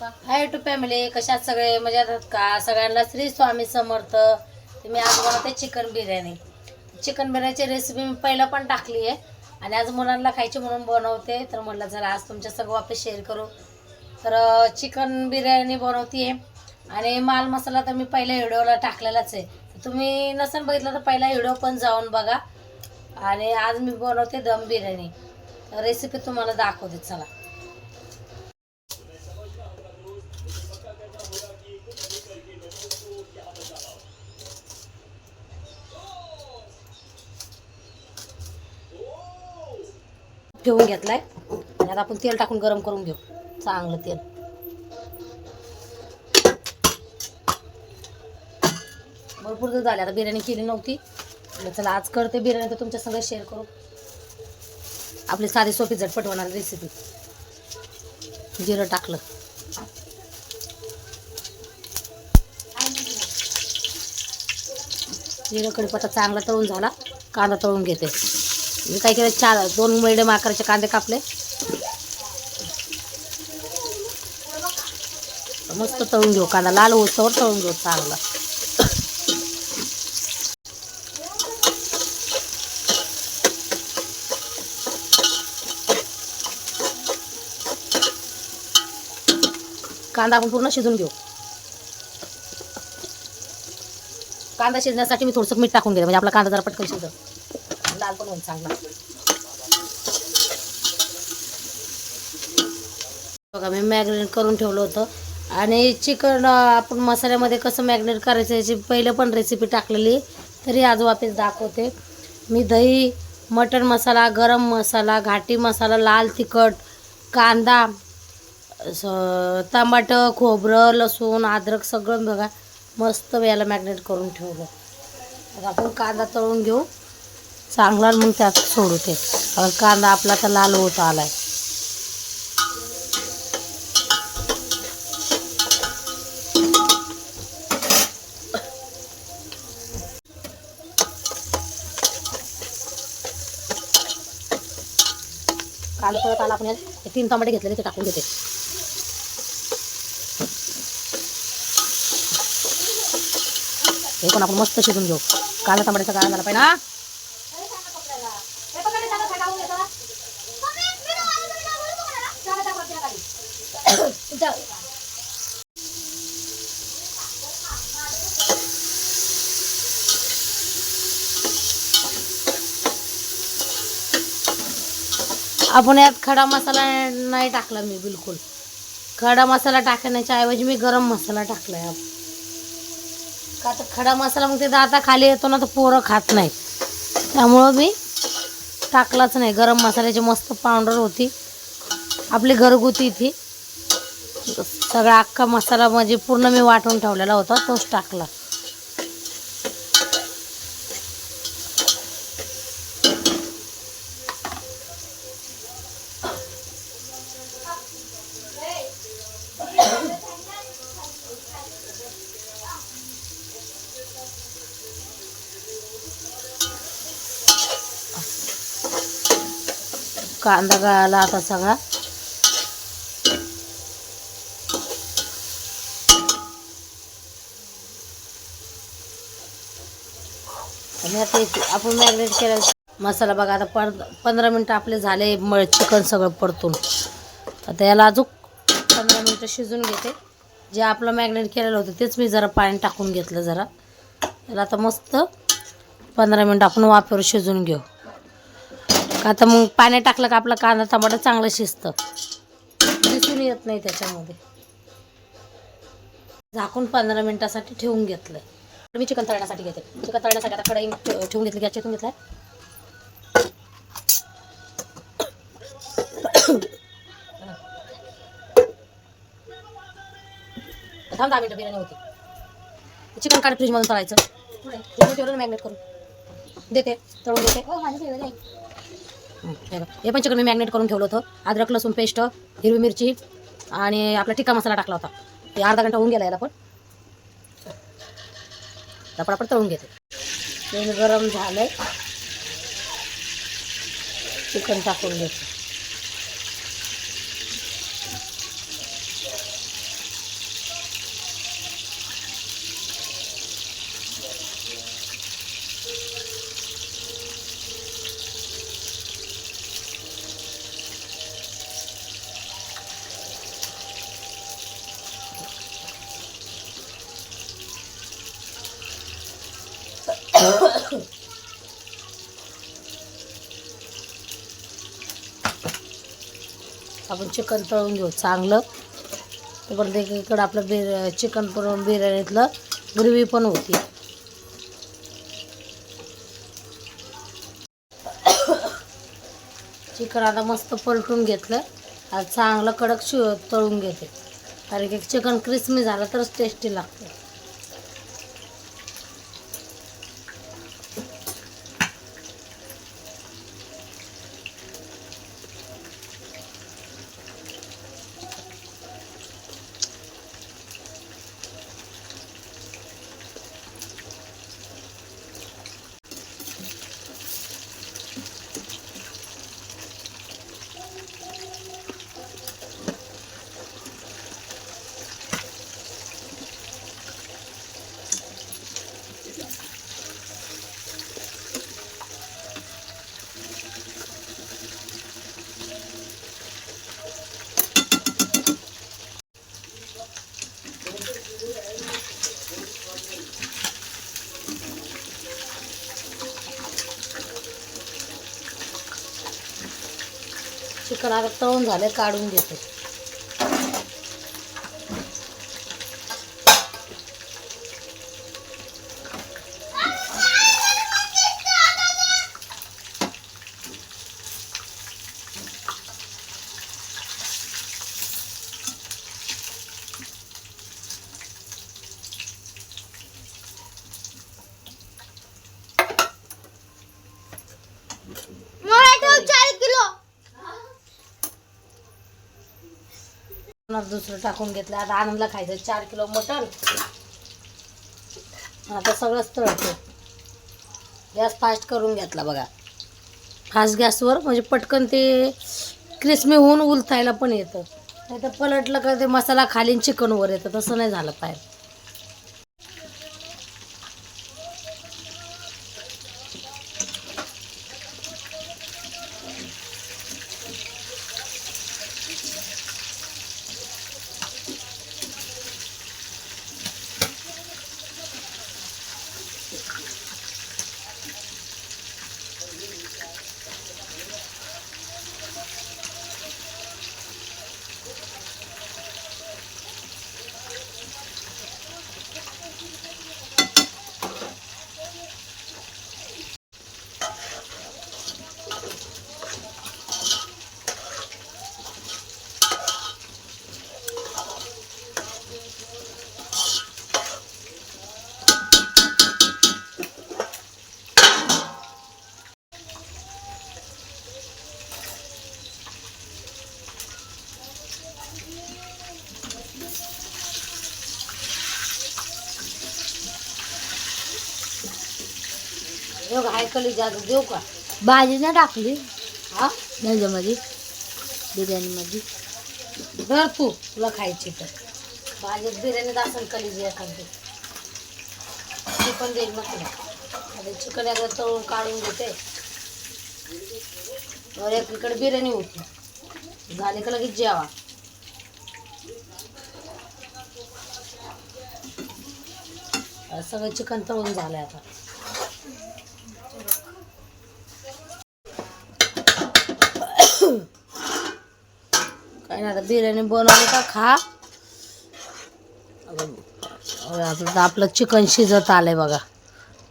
का? हाय to family कशात सगळे मजेत आहेत का? सगळ्यांना श्री स्वामी समर्थ. मी आज बनवते चिकन बिर्याणी चिकन बिर्याणीची रेसिपी मी पहिलं पण टाकली आहे. आणि आज मुलांना खायची म्हणून बनवते. तर म्हटलं जरा आज तुमच्या सगळं आपले शेअर करू. तर चिकन बिर्याणी बनवते आणि माल मसाला तर मी पहिल्या व्हिडिओला टाकलेलाच आहे. तुम्ही नसेल बघितलं तर पहिला व्हिडिओ पण जाऊन बघा. आणि आज मी बनवते दम बिर्याणी रेसिपी तुम्हाला दाखवते. चला. ठेवून घेतलाय. आणि आता आपण तेल टाकून गरम करून घेऊ. चांगलं तेल. भरपूर दिवस झाले आता बिर्याणी केली नव्हती. म्हटलं चला आज करते बिर्याणी तर तुमच्या सगळं शेअर करू. आपली साधी सोपी झटपट होणार रेसिपी जिरं टाकलं. जिरं कडीपत्ता चांगला तळून झाला. कांदा तळून घेते. मी काय केलं चार दोन मिडियम आकाराचे कांदे कापले. मस्त तळून घेऊ कांदा लाल होतवर तळून घेऊ चांगला. कांदा आपण पूर्ण शिजून घेऊ. कांदा शिजण्यासाठी मी थोडंसं मीठ टाकून घेते म्हणजे आपला कांदा जरा पटकन शिजतो लाल पण होईल चांगला. बघा मी मॅग्नेट करून ठेवलं होतं. आणि चिकन आपण मसाल्यामध्ये कसं मॅग्नेट करायचं याची पहिलं पण रेसिपी टाकलेली तरी आज वापस दाखवते. मी दही मटण मसाला गरम मसाला घाटी मसाला लाल तिखट कांदा स- टमाटं खोबरं लसूण अद्रक सगळं बघा मस्त याला मॅग्नेट करून ठेवलं. आपण कांदा तळून घेऊ. चांगला मग त्यात सोडू ते. कांदा आपला तर लाल होत आलाय. कांदा परत आला आपण तीन टमाटे घेतलेले ते टाकून देते. हे पण आपण मस्त शिजून घेऊ. कांदा टमाट्याचा काळा झाला पाहिजे ना? आपण यात खडा मसाला नाही टाकला मी बिलकुल. खडा मसाला टाकण्याच्या ऐवजी मी गरम मसाला टाकला आहे का तर खडा मसाला मग ते दाता खाली येतो ना तर पोरं खात नाही त्यामुळं मी टाकलाच नाही. गरम मसाल्याची मस्त पावडर होती. आपली घरगुती ती. सगळा अख्खा मसाला म्हणजे पूर्ण मी वाटून ठेवलेला होता तोच टाकला. कांदा गळाला आता सगळा. आणि आता आपण मॅरिनेट केला मसाला बघा आता पड पंधरा मिनटं आपले झाले मळ चिकन सगळं परतून. आता याला अजून पंधरा मिनटं शिजून घेते. जे आपलं मॅग्नेट केलेलं होतं तेच मी जरा पाणी टाकून घेतलं जरा. त्याला आता मस्त पंधरा मिनटं आपण वाफेवर शिजून घेऊ. तर मग पाणी टाकलं का आपला कांदा टमाटर चांगलं शिजतं. दिसून येत नाही त्याच्यामध्ये. झाकून पंधरा मिनिटासाठी ठेवून घेतलं मी चिकन तळण्यासाठी घेते. चिकन तळण्यासाठी आता कढई ठेवून घेतली. गॅस घेतलाय. थांब दहा मिनिटं बिर्याणी होती. चिकन काढ फ्रीजमधून तळायचं. ठेवलं मॅग्नेट करून. देते तळून देते. हं. हे पण चिकन मी मॅग्नेट करून ठेवलं होतं. अद्रक लसूण पेस्ट हिरवी मिरची आणि आपला टिक्का मसाला टाकला होता. ते अर्धा घंटा होऊन गेला याला पण. आपण आपण तळून घेते. तेल गरम झालंय. चिकन टाकून घेते. आपण चिकन तळून घेऊ चांगलं. तोपर्यंत इकडं आपलं बिर चिकन पण बिर्याणीतलं ग्रेव्ही पण होती. चिकन आता मस्त पलटून घेतलं. आता चांगलं कडक शिव तळून घेते. कारण की चिकन क्रिस्मी झालं तरच टेस्टी लागतं. चिकन आता तळून झालं काढून घेते चार किलो पुन्हा दुसरं टाकून घेतलं. आता आनंदला खायचं चार किलो मटण. आता सगळंच तळतो. गॅस फास्ट करून घेतला बघा. फास्ट गॅसवर म्हणजे पटकन ते क्रिस्मी होऊन उलथायला पण येतं. नाही तर पलटलं का ते मसाला खालीन चिकनवर येतं. तसं नाही झालं पाहिजे. बघ हायकली जागा देऊ का? भाजी ना टाकली. हा? त्याच्यामध्ये बिर्याणीमध्ये. धर तू तुला खायची तर. भाजीत बिर्याणीत असेल कलिजी एखादी. ती पण देईल मग तुला. चिकन एकदा तळून काढून घेते. वर एकीकडे बिर्याणी होती. झाली का लगेच जेवा. सगळं चिकन तळून झालंय आता. नाही आता बिर्याणी बनवली का खा. आता तर आपलं चिकन शिजत आलंय बघा.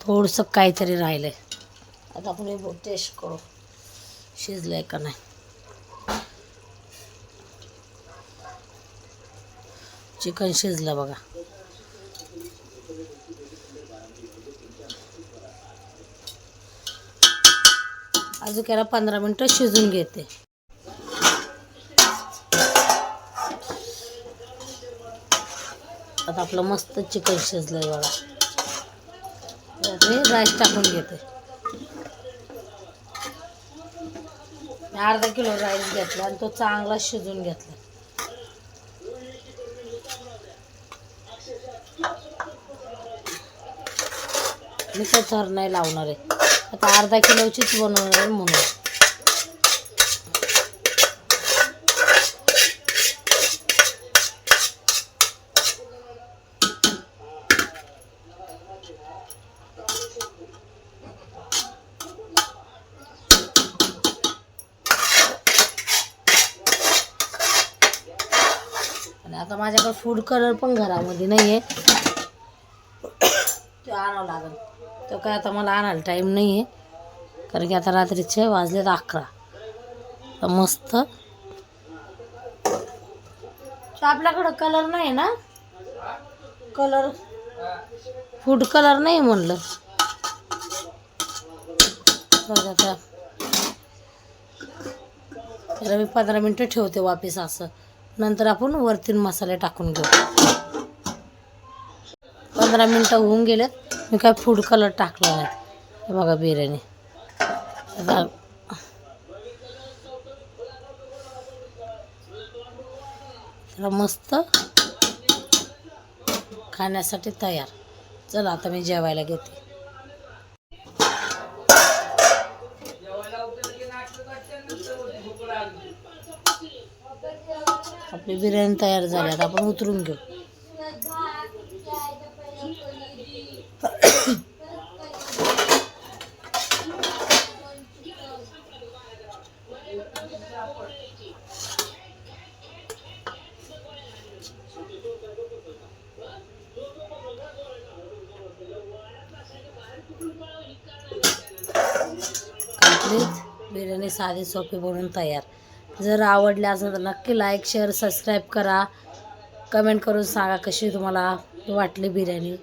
थोडंसं काहीतरी राहिलंय. आता आपण हे टेस्ट करू. शिजलंय का नाही. चिकन शिजलं बघा. अजून याला पंधरा मिनटं शिजून घेते आता आपलं मस्त चिकन शिजलंय बघा. मी राईस टाकून घेते. मी अर्धा किलो राईस घेतला आणि तो चांगला शिजून घेतला. मी तो थर नाही लावणार आहे. आता अर्धा किलोचीच बनवणार आहे म्हणून. आता माझ्याकडे फूड कलर पण घरामध्ये नाही आहे तो आणावं लागेल. तो काय आता मला आणायला टाईम नाही आहे कारण की आता रात्रीचे वाजलेत अकरा. तर मस्त. आपल्याकडं कलर नाही ना? कलर फूड कलर नाही म्हणलं. बघा त्याला मी पंधरा मिनटं ठेवते वापस असं. नंतर आपण वरतीन मसाले टाकून घेऊ. पंधरा मिनटं होऊन गेलेत. मी काय फूड कलर टाकला नाही. हे बघा बिर्याणी. आता त्याला मस्त खाण्यासाठी तयार. चला आता मी जेवायला घेते. आपली बिर्याणी तयार झाली आता आपण उतरून घेऊ. बिर्याणी साधी सोपी बनवून तयार. जर आवडले असेल तर नक्की लाईक शेअर सबस्क्राईब करा. कमेंट करून सांगा कशी तुम्हाला वाटली बिर्याणी.